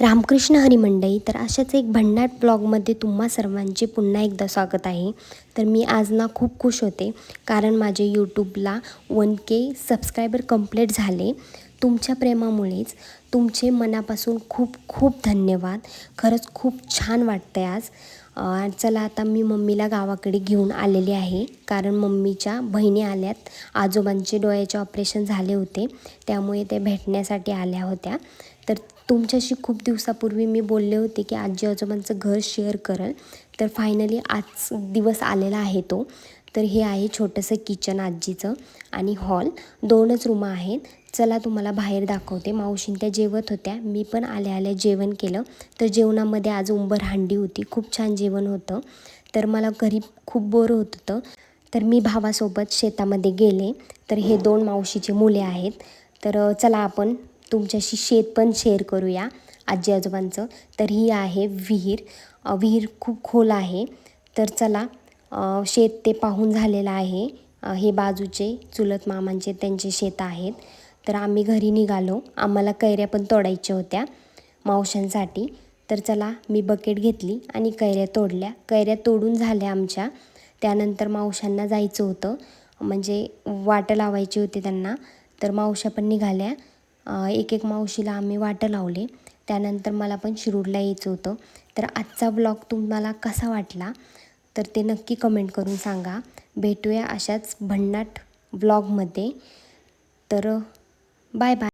रामकृष्ण हरी मंडई. तर अशाच एक भन्नाट ब्लॉगमध्ये तुम्हा सर्वांचे पुन्हा एकदा स्वागत आहे. तर मी आज ना खूप खुश होते कारण माझे यूट्यूबला वन के सबस्क्रायबर कंप्लीट झाले. तुमच्या प्रेमामुळेच तुमचे मनापासून खूप खूप धन्यवाद. खरंच खूप छान वाटतं आहे आज चला आता मी मम्मीला गावाकडे घेऊन आलेली आहे. कारण मम्मीच्या बहिणी आल्यात. आजोबांचे डोळ्याचे ऑपरेशन झाले होते. त्यामुळे ते भेटण्यासाठी आल्या होत्या. तर तुमच्याशी खूप दिवसापूर्वी मी बोलले होते की आजी आजोबांचं घर शेअर करल. तर फायनली आज दिवस आलेला आहे तो. तर हे आहे छोटंसं किचन आजीचं आणि हॉल दोनच रूम आहेत. चला तुम्हाला बाहेर दाखवते. मावशीन त्या जेवत होत्या. मी पण आल्या आल्या जेवण केलं. तर जेवणामध्ये आज उंबर हांडी होती. खूप छान जेवण होतं. तर मला घरी खूप बोर होत होतं. तर मी भावासोबत शेतामध्ये गेले. तर हे दोन मावशीचे मुले आहेत. तर चला आपण तुमच्याशी शेत पण शेअर करूया आजी आजोबांचं. तर ही आहे विहीर. विहीर खूप खोल आहे. तर चला शेत ते पाहून झालेलं आहे. हे बाजूचे चुलत मामांचे त्यांचे शेत आहेत. तर आम्ही घरी निघालो. आम्हाला कैऱ्या पण तोडायच्या होत्या मावशांसाठी. तर चला मी बकेट घेतली आणि कैऱ्या तोडल्या. कैऱ्या तोडून झाल्या आमच्या. त्यानंतर मावशांना जायचं होतं. म्हणजे वाटं लावायची होती त्यांना. तर मावशा पण निघाल्या. एक एक मावशीला आम्ही वाटं लावले. त्यानंतर मला पण शिरूडला यायचं होतं. तर आजचा ब्लॉग तुम्हाला कसा वाटला? तर ते नक्की कमेंट करून सांगा. भेटूया अशाच भन्नाट ब्लॉगमध्ये तर बाय बाय